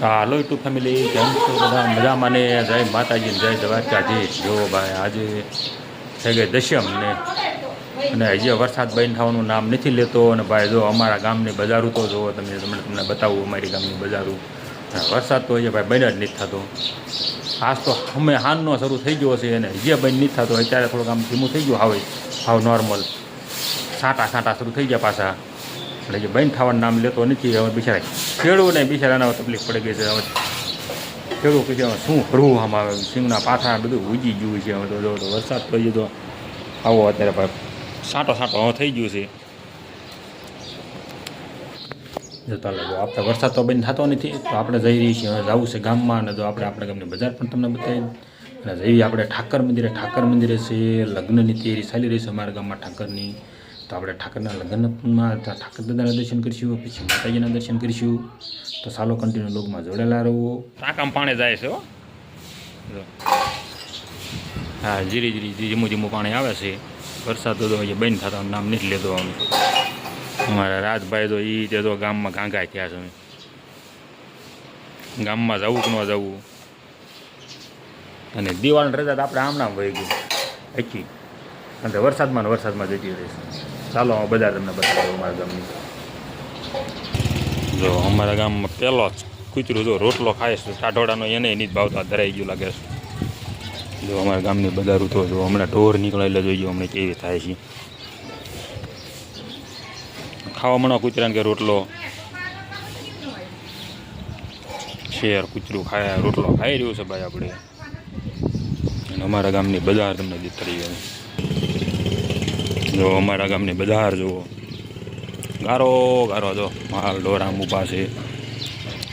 ચાલો YouTube family કેમ છો બધા? મજામાં ને? જય માતાજી જય દ્વારકાધીશ. જો ભાઈ, આજે થઈ ગઈ દશમ ને અને હજી વરસાદ બંધ થવાનું નામ નથી લેતો. અને ભાઈ, જો અમારા ગામની બજારું તો જુઓ તમે, તમને તમને બતાવું અમારી ગામની બજારું. વરસાદ તો હજી ભાઈ બંધ જ નથી થતો. આજ તો અમે હાનનો શરૂ થઈ ગયો છે અને હજી બંધ નથી થતો. અત્યારે થોડુંક આમ ધીમું થઈ ગયું હવે હાવ નોર્મલ સાંટા સાંટા શરૂ થઈ ગયા પાછા. એટલે જે બંધ થવાનું નામ લેતો નથી હવે બિચારા ખેડૂને બિચારાને તકલીફ પડી ગઈ છે. હવે ખેડૂત કે શું કરવું આમાં આવે? સિંગના પાથા બધું ઉજી ગયું છે. હવે તો જો વરસાદ પડી તો આવો અત્યારે ભાઈ સાંટો સાટો થઈ ગયું છે. જતા લાગો આપણે વરસાદ તો બંધ થતો નથી, તો આપણે જઈ રહી છીએ. જવું છે ગામમાં અને જો આપણે આપણા ગામની બજાર પણ તમને બતાવી અને જઈએ આપણે ઠાકર મંદિરે. ઠાકર મંદિરે છે, લગ્નની તૈયારી ચાલી રહી છે અમારા ગામમાં ઠાકરની. તો આપણે ઠાકરના લગ્નમાં ઠાકર દાદાના દર્શન કરીશું, પછી માતાજીના દર્શન કરીશું. તો સાલો કન્ટિન્યુ લોગમાં જોડેલા રહો. ટાંકામાં પાણી જાય છે હો. જો. હા ધીરે ધીરે ધીમું ધીમું પાણી આવે છે. વરસાદ તો હજી બંધ થતા નામ નથી લેતો આમ અમારા રાજભાઈ તો એ તે તો ગામમાં ગાંગાય થયા છે ગામમાં જવું કે ન જવું. અને દિવાળીની રજા આપણે આમણામ વહી ગયું હકી. અને વરસાદમાં ને વરસાદમાં જતી રહેશે ચાલો બધા તમને બતાવું અમારા ગામની. જો, અમારા ગામમાં પહેલો જ કૂતરું જો રોટલો ખાય છે, ટાઢોડાનો એને નહીં જ ભાવતા ધરાઈ ગયું લાગે છે. જો, અમારા ગામની બજારું તો જો, હમણાં ઢોર નીકળે એટલે જોઈએ અમને કેવી થાય છે. ખાવા મણો કૂતરાને કે રોટલો? શેર કૂતરું ખાય, રોટલો ખાઈ રહ્યું છે ભાઈ આપણે. અને અમારા ગામની બજાર તમને દેખાડી ગઈ જો અમારા ગામની બજાર જુઓ. ગારો ગારો, જો. માલ ડોરામ ઊભા છે.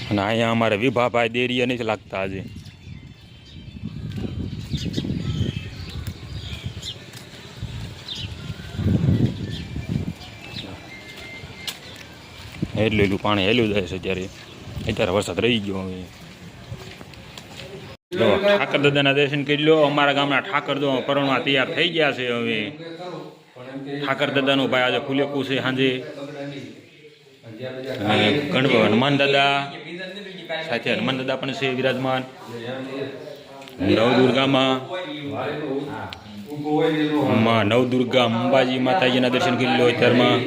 અને અહીંયા અમારે વિભાભાઈ દેરીએ નથી લાગતા આજે એટલું એટલું પાણી હેલું જાય છે અત્યારે. અત્યારે વરસાદ રહી ગયો જો, ઠાકર દાદાના દર્શન કરી લો. અમારા ગામના ઠાકર જો પરણવા તૈયાર થઈ ગયા છે હવે. ઠાકર દાદાનું ભાઈ આજે ફૂલેકું છે સાંજે. ગણપ હનુમાન દાદા, સાથે હનુમાન દાદા પણ છે વિરાજમાન. નવદુર્ગામાં માં નવદુર્ગા અંબાજી માતાજીના દર્શન કરી લો અત્યારમાં.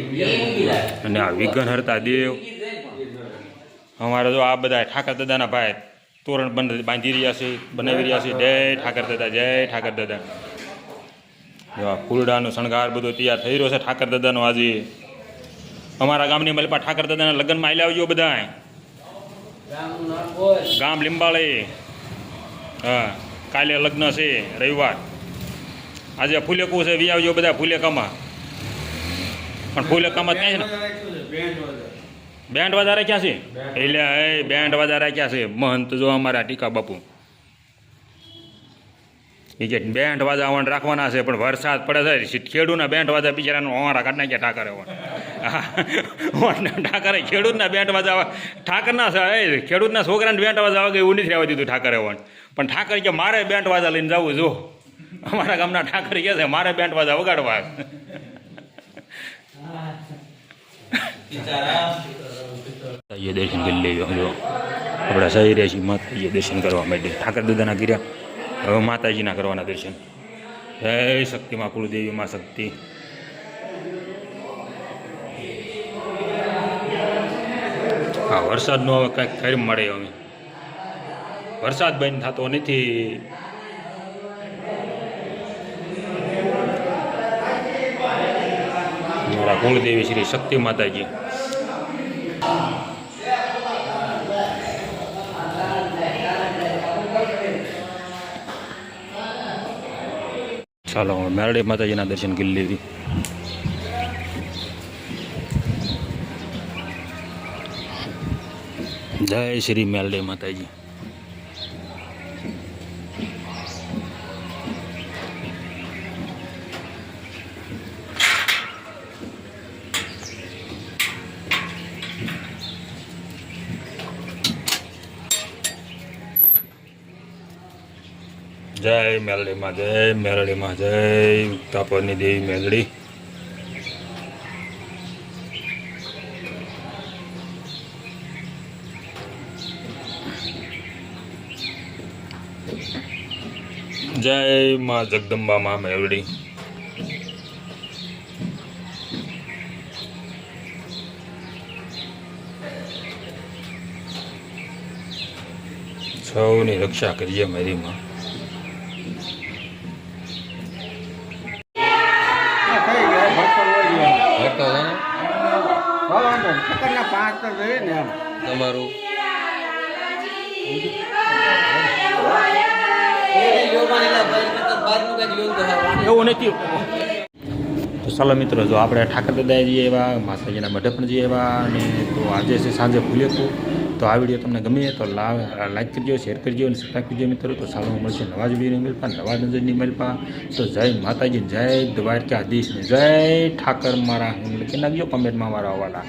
અને આ વિઘ્ન હરતા દેવ. અમારા જો આ બધા ઠાકર દાદાના ભાઈ તોરણ બંધ બાંધી રહ્યા છે, બનાવી રહ્યા છે. જય ઠાકર દાદા, જય ઠાકર દાદા. આ ફૂલડાનો શણગાર બધો તૈયાર થઈ રહ્યો છે ઠાકર દાદાનો આજે. અમારા ગામની મલપા ઠાકર દાદાના લગ્નમાં આવી આવજો બધા ગામ લીંબાળે. હા, કાલે લગ્ન છે રવિવાર. આજે ફૂલેકું છે, વી આવજો બધા ફૂલેકામાં. પણ ફૂલેકામાં ક્યાં છે બેન્ડ વધારે ક્યાં છે? એટલે એ બેન્ડ વધારે ક્યાં છે? મહંત જો અમારા ટીકા બાપુ. એ કે બેન્ડ વાજા આવવાનું રાખવાના છે, પણ વરસાદ પડે છે ખેડૂતના બેન્ટ વાજા બિચારાનું અમારા કાઢ નાખ્યા ઠાકરે ઠાકરે, ખેડૂતના બેન્ટ વાજા ઠાકરના એ ખેડૂતના છોકરાને બેન્ટ વાજા આવે એવું નથી રહેવા દીધું ઠાકરે વણ પણ ઠાકર કે મારે બેન્ટ વાજા લઈને જવું જો. અમારા ગામના ઠાકર કહે છે, મારે બેન્ટ વાજા વગાડવા. દર્શન કરી લેજો આપણા સહી રહેશી છીએ દર્શન કરવા માટે ઠાકર દાદાના કર્યા માતાજીના કરવાના દર્શન. જય શક્તિ માં કુળદેવી, માં શક્તિ. હા, વરસાદનો હવે કાંઈક ખેર મળે હવે. વરસાદ બંધ થતો નથી. મારા કુળદેવી શ્રી શક્તિ માતાજી. ચાલો મેરડી માતાજીના દર્શન કરી લીધી. જય શ્રી મેરડી માતાજી. જય મેરળીમાં જય મેરળીમાં જય તાપરની દેવી મેલડી જય મા જગદંબા માં મેવડી સૌની રક્ષા કરીએ મેરીમાં. વાંધો. પાંચ તો જોઈએ ને એમ. તમારું? એવું નથી. તો ચાલો મિત્રો જો આપણે ઠાકર દાદા જઈએ એવા માતાજીના મઢે પણ જઈએ એવા અને તો આજે છે સાંજે ભૂલે તો આ વીડિયો તમને ગમે તો લાઈક કરજો શેર કરજો અને સબસ્ક્રાઈબ કરજો મિત્રો. તો સારું મળશે નવા જ વીડિયો મળપા નવા નજરની મેળપા તો જય માતાજી, જય દ્વારકાધીશ ને જય ઠાકર મારા. એમ લખી નાખજો કમેન્ટમાં મારા વાલા